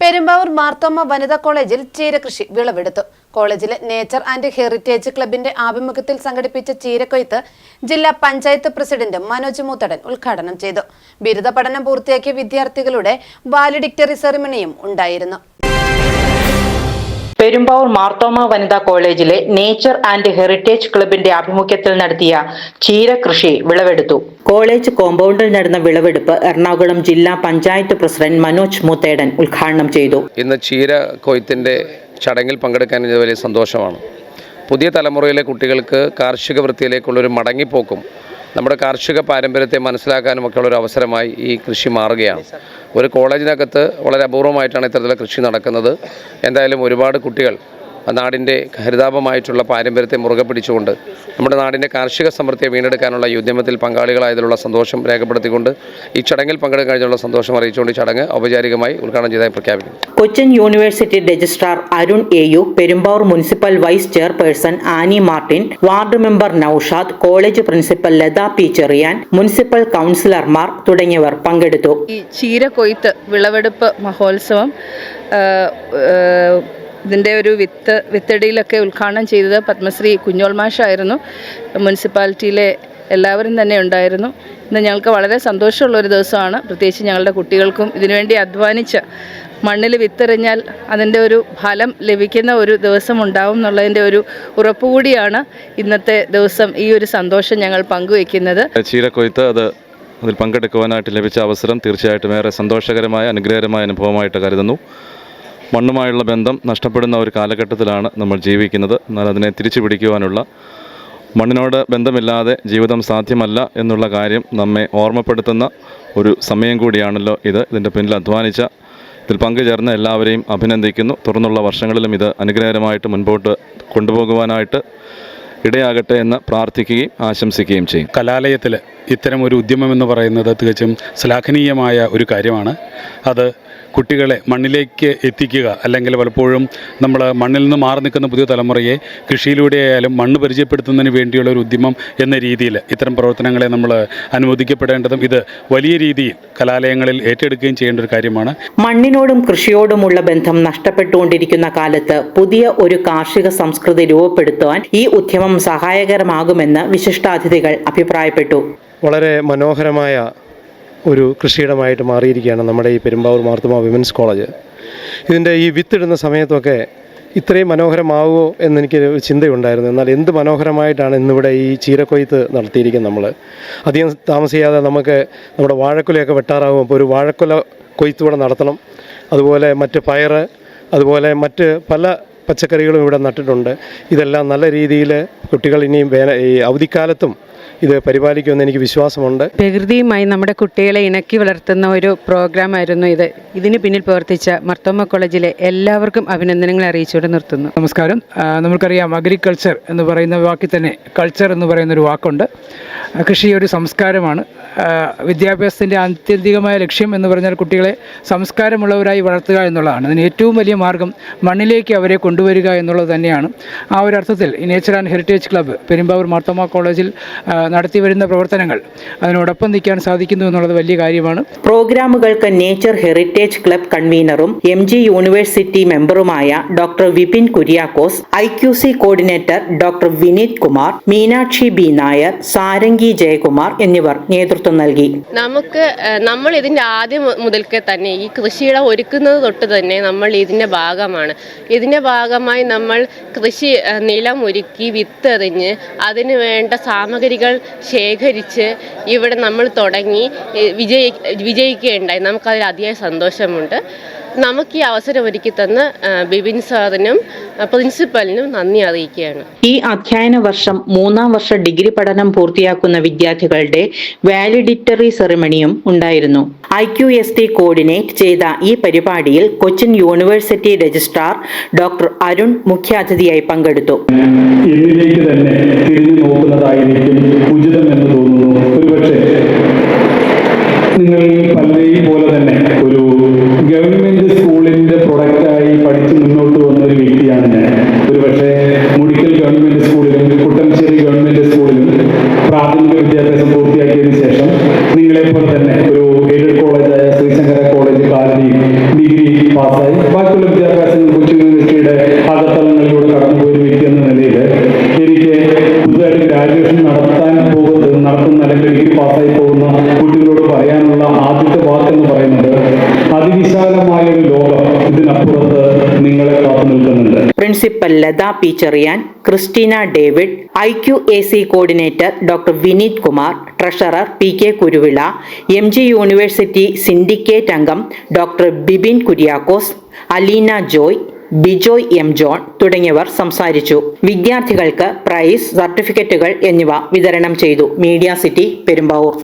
പെരുമ്പാവൂർ മാർത്തോമ വനിതാ കോളേജിൽ ചീരകൃഷി വിളവെടുത്തു. കോളേജിലെ നേച്ചർ ആൻഡ് ഹെറിറ്റേജ് ക്ലബിന്റെ ആഭിമുഖ്യത്തിൽ സംഘടിപ്പിച്ച ചീരക്കൊയ്ത്ത് ജില്ലാ പഞ്ചായത്ത് പ്രസിഡന്റ് മനോജ് മൂത്തടൻ ഉദ്ഘാടനം ചെയ്തു. ബിരുദ പഠനം പൂർത്തിയാക്കിയ വിദ്യാർത്ഥികളുടെ വാലിഡിക്ടറി സെറിമണിയും ഉണ്ടായിരുന്നു. പെരുമ്പാവൂർ മാർത്തോമ വനിതാ കോളേജിലെ നേച്ചർ ആൻഡ് ഹെറിറ്റേജ് ക്ലബിന്റെ ആഭിമുഖ്യത്തിൽ നടത്തിയ ചീര കൃഷി വിളവെടുത്തു. കോളേജ് കോമ്പൗണ്ടിൽ നടന്ന വിളവെടുപ്പ് എറണാകുളം ജില്ലാ പഞ്ചായത്ത് പ്രസിഡന്റ് മനോജ് മുത്തേടൻ ഉദ്ഘാടനം ചെയ്തു. ഇന്ന് ചീര കൊയ്ത്തിന്റെ ചടങ്ങിൽ പങ്കെടുക്കാൻ ഇത് വലിയ സന്തോഷമാണ്. പുതിയ തലമുറയിലെ കുട്ടികൾക്ക് കാർഷിക വൃത്തിയിലേക്കുള്ളൊരു മടങ്ങിപ്പോക്കും നമ്മുടെ കാർഷിക പാരമ്പര്യത്തെ മനസ്സിലാക്കാനും ഒക്കെ ഉള്ളൊരു അവസരമായി ഈ കൃഷി മാറുകയാണ്. ഒരു കോളേജിനകത്ത് വളരെ അപൂർവമായിട്ടാണ് ഇത്തരത്തിലുള്ള കൃഷി നടക്കുന്നത്. എന്തായാലും ഒരുപാട് കുട്ടികൾ നാടിന്റെ ഹരിതാപമായിട്ടുള്ള പാരമ്പര്യത്തെ മുറുകെ പിടിച്ചുകൊണ്ട് നമ്മുടെ നാടിന്റെ കാർഷിക സമൃദ്ധിയെ വീണ്ടെടുക്കാനുള്ള ഈ ഉദ്യമത്തിൽ പങ്കാളികളായതിലുള്ള സന്തോഷം രേഖപ്പെടുത്തിക്കൊണ്ട് ഈ ചടങ്ങിൽ പങ്കെടുക്കാൻ കഴിഞ്ഞുള്ള സന്തോഷം അറിയിച്ചുകൊണ്ട് ഈ ചടങ്ങ് ഔപചാരികമായി ഉദ്ഘാടനം ചെയ്തായി പ്രഖ്യാപിക്കുന്നു. Cochin university registrar Arun A U Perumbavoor municipal vice chairperson Annie Martin ward member Noushad college principal Latha P Cherian municipal കൗൺസിലർമാർ തുടങ്ങിയവർ പങ്കെടുത്തു. ഈ ചീര കൊയ്ത്ത് വിളവെടുപ്പ് മഹോത്സവം ഇതിന്റെ ഒരു വിത്ത് വിത്തടിയിലൊക്കെ ഉദ്ഘാടനം ചെയ്തത് പത്മശ്രീ കുഞ്ഞോൾ മാഷായിരുന്നു. മുനിസിപ്പാലിറ്റിയിലെ എല്ലാവരും തന്നെ ഉണ്ടായിരുന്നു. ഇന്ന് ഞങ്ങൾക്ക് വളരെ സന്തോഷമുള്ള ഒരു ദിവസമാണ്. പ്രത്യേകിച്ച് ഞങ്ങളുടെ കുട്ടികൾക്കും ഇതിനുവേണ്ടി അധ്വാനിച്ച് മണ്ണിൽ വിത്തെറിഞ്ഞാൽ അതിന്റെ ഒരു ഫലം ലഭിക്കുന്ന ഒരു ദിവസം ഉണ്ടാവും എന്നുള്ളതിന്റെ ഒരു ഉറപ്പുകൂടിയാണ് ഇന്നത്തെ ദിവസം ഈ ഒരു സന്തോഷം ഞങ്ങൾ പങ്കുവയ്ക്കുന്നത്. ചീരക്കൊയ്ത്ത് അത് അതിൽ പങ്കെടുക്കുവാനായിട്ട് ലഭിച്ച അവസരം തീർച്ചയായിട്ടും ഏറെ സന്തോഷകരമായ അനുഗ്രഹകരമായ അനുഭവമായിട്ട് കരുതുന്നു. മണ്ണുമായുള്ള ബന്ധം നഷ്ടപ്പെടുന്ന ഒരു കാലഘട്ടത്തിലാണ് നമ്മൾ ജീവിക്കുന്നത്. എന്നാൽ അതിനെ തിരിച്ചു പിടിക്കുവാനുള്ള മണ്ണിനോട് ബന്ധമില്ലാതെ ജീവിതം സാധ്യമല്ല എന്നുള്ള കാര്യം നമ്മെ ഓർമ്മപ്പെടുത്തുന്ന ഒരു സമയം കൂടിയാണല്ലോ ഇത്. ഇതിന്റെ പിന്നിൽ അധ്വാനിച്ച ഇതിൽ പങ്കുചേർന്ന എല്ലാവരെയും അഭിനന്ദിക്കുന്നു. തുടർന്നുള്ള വർഷങ്ങളിലും ഇത് അനുഗ്രഹമായിട്ട് മുൻപോട്ട് കൊണ്ടുപോകുവാനായിട്ട് ഇടയാകട്ടെ എന്ന് പ്രാർത്ഥിക്കുകയും ആശംസിക്കുകയും ചെയ്യും. കലാലയത്തിൽ ഇത്തരം ഒരു ഉദ്യമം എന്ന് പറയുന്നത് തികച്ചും ശ്ലാഘനീയമായ ഒരു കാര്യമാണ്. അത് കുട്ടികളെ മണ്ണിലേക്ക് എത്തിക്കുക അല്ലെങ്കിൽ പലപ്പോഴും നമ്മൾ മണ്ണിൽ നിന്ന് മാറി നിൽക്കുന്ന പുതിയ തലമുറയെ കൃഷിയിലൂടെ ആയാലും മണ്ണ് പരിചയപ്പെടുത്തുന്നതിന് വേണ്ടിയുള്ള ഒരു ഉദ്യമം എന്ന രീതിയിൽ ഇത്തരം പ്രവർത്തനങ്ങളെ നമ്മൾ അനുവദിക്കപ്പെടേണ്ടതും ഇത് വലിയ രീതിയിൽ കലാലയങ്ങളിൽ ഏറ്റെടുക്കുകയും ചെയ്യേണ്ട ഒരു കാര്യമാണ്. മണ്ണിനോടും കൃഷിയോടുമുള്ള ബന്ധം നഷ്ടപ്പെട്ടുകൊണ്ടിരിക്കുന്ന കാലത്ത് പുതിയ ഒരു കാർഷിക സംസ്കൃതി രൂപപ്പെടുത്തുവാൻ ഈ ഉദ്യമം സഹായകരമാകുമെന്ന് വിശിഷ്ടാതിഥികൾ അഭിപ്രായപ്പെട്ടു. വളരെ മനോഹരമായ ഒരു കൃഷിയിടമായിട്ട് മാറിയിരിക്കുകയാണ് നമ്മുടെ ഈ പെരുമ്പാവൂർ മാർത്തമ വിമൻസ് കോളേജ്. ഇതിന്റെ ഈ വിത്തിടുന്ന സമയത്തൊക്കെ ഇത്രയും മനോഹരമാവുമോ എന്നെനിക്ക് ചിന്തയുണ്ടായിരുന്നു. എന്നാൽ എന്ത് മനോഹരമായിട്ടാണ് ഇന്നിവിടെ ഈ ചീരക്കൊയ്ത്ത് നടത്തിയിരിക്കുന്നത് നമ്മൾ. അധികം താമസിയാതെ നമുക്ക് നമ്മുടെ വാഴക്കുലയൊക്കെ വെട്ടാറാകും അപ്പോൾ ഒരു വാഴക്കുല കൊയ്ത്ത് നടത്തണം. അതുപോലെ മറ്റ് പയർ അതുപോലെ മറ്റ് പല പച്ചക്കറികളും ഇവിടെ നട്ടിട്ടുണ്ട്. ഇതെല്ലാം നല്ല രീതിയിൽ കുട്ടികൾ ഇനിയും വേന ഈ അവധിക്കാലത്തും ഇത് പരിപാലിക്കുമെന്ന് എനിക്ക് വിശ്വാസമുണ്ട്. പ്രകൃതിയുമായി നമ്മുടെ കുട്ടികളെ ഇണക്കി വളർത്തുന്ന ഒരു പ്രോഗ്രാമായിരുന്നു ഇത്. ഇതിന് പിന്നിൽ പ്രവർത്തിച്ച മർത്തോമ കോളേജിലെ എല്ലാവർക്കും അഭിനന്ദനങ്ങൾ അറിയിച്ചുകൊണ്ട് നിർത്തുന്നു. നമസ്കാരം. നമുക്കറിയാം അഗ്രികൾച്ചർ എന്ന് പറയുന്ന വാക്കിൽ തന്നെ കൾച്ചർ എന്ന് പറയുന്ന ഒരു വാക്കുണ്ട് കൃഷി ഒരു സംസ്കാരമാണ്. വിദ്യാഭ്യാസത്തിന്റെ ആത്യന്തികമായ ലക്ഷ്യം എന്ന് പറഞ്ഞാൽ കുട്ടികളെ സംസ്കാരമുള്ളവരായി വളർത്തുക എന്നുള്ളതാണ്. അതിന് ഏറ്റവും വലിയ മാർഗം മണ്ണിലേക്ക് അവരെ കൊണ്ടുവരിക എന്നുള്ളത് തന്നെയാണ്. ആ ഒരു അർത്ഥത്തിൽ nature and heritage club Perumbavoor Marthoma കോളേജിൽ നടത്തി വരുന്ന പ്രവർത്തനങ്ങൾ അതിനോടൊപ്പം നിൽക്കാൻ സാധിക്കുന്നു എന്നുള്ളത് വലിയ കാര്യമാണ്. പ്രോഗ്രാമുകൾക്ക് നേച്ചർ ഹെറിറ്റേജ് ക്ലബ് കൺവീനറും M G university മെമ്പറുമായ doctor Vipin Kuriakose I Q C coordinator doctor Vineeth Kumar Meenakshi B Nair Sarangi Jayakumar എന്നിവർ നേതൃത്വം നൽകി. നമുക്ക് നമ്മൾ ഇതിന്റെ ആദ്യം മുതൽക്കേ തന്നെ ഈ കൃഷിയിടം ഒരുക്കുന്നത് തൊട്ട് തന്നെ നമ്മൾ ഇതിന്റെ ഭാഗമാണ്. ഇതിന്റെ ഭാഗമായി നമ്മൾ കൃഷി നിലം ഒരുക്കി വിത്തെറിഞ്ഞ് അതിന് വേണ്ട സാമഗ്രികൾ ശേഖരിച്ച് ഇവിടെ നമ്മൾ തുടങ്ങി വിജയി വിജയിക്കുകയുണ്ടായി. നമുക്കതിൽ അതിയായ സന്തോഷമുണ്ട്. നമുക്ക് ഈ അവസരം ഒരുക്കി തന്ന ബിബിൻ ബിപിൻ സാറിനും പ്രിൻസിപ്പലിനും നന്ദി അറിയിക്കുകയാണ്. ഈ അധ്യയന വർഷം മൂന്നാം വർഷ ഡിഗ്രി പഠനം പൂർത്തിയാക്കുന്ന വിദ്യാർത്ഥികളുടെ വാലിഡിറ്ററി സെറിമണിയും ഉണ്ടായിരുന്നു. I Q S T coordinate ചെയ്ത ഈ പരിപാടിയിൽ Cochin university registrar doctor Arun മുഖ്യാതിഥിയായി പങ്കെടുത്തു. എന്നിലേക്ക് തന്നെ തിരിഞ്ഞു നോക്കുന്നതായിരിക്കും ഉചിതം എന്ന് തോന്നുന്നു. ഒരുപക്ഷെ ബാക്കിയുള്ള കൊച്ചു യൂണിവേഴ്സിറ്റിയുടെ അകത്തളങ്ങളിലൂടെ കടന്നുപോയൊരു വ്യക്തി എന്ന നിലയിൽ എനിക്ക് പുതുതായിട്ട് ഗ്രാജുവേഷൻ നടത്താൻ പോകുന്നത് നടത്തുന്ന അല്ലെങ്കിൽ ഡിഗ്രി പാസ്സായി പോകുന്ന കുട്ടികളോട് പറയാനുള്ള ആദ്യത്തെ വാക്കെന്ന് പറയുന്നത് അതിവിശാലമായ ഒരു ലോകം ഇതിനപ്പുറത്ത് നിങ്ങളെ കാത്തു നിൽക്കുന്നുണ്ട്. Principal Latha P Cherian Christina David I Q A C coordinator doctor Vineeth Kumar treasurer P K Kuruvila M G university syndicate അംഗം doctor Bibin Kuriakose Aleena Joy Bijoy M John തുടങ്ങിയവർ സംസാരിച്ചു. വിദ്യാർത്ഥികൾക്ക് പ്രൈസ് സർട്ടിഫിക്കറ്റുകൾ എന്നിവ വിതരണം ചെയ്തു. Media city Perumbavoor.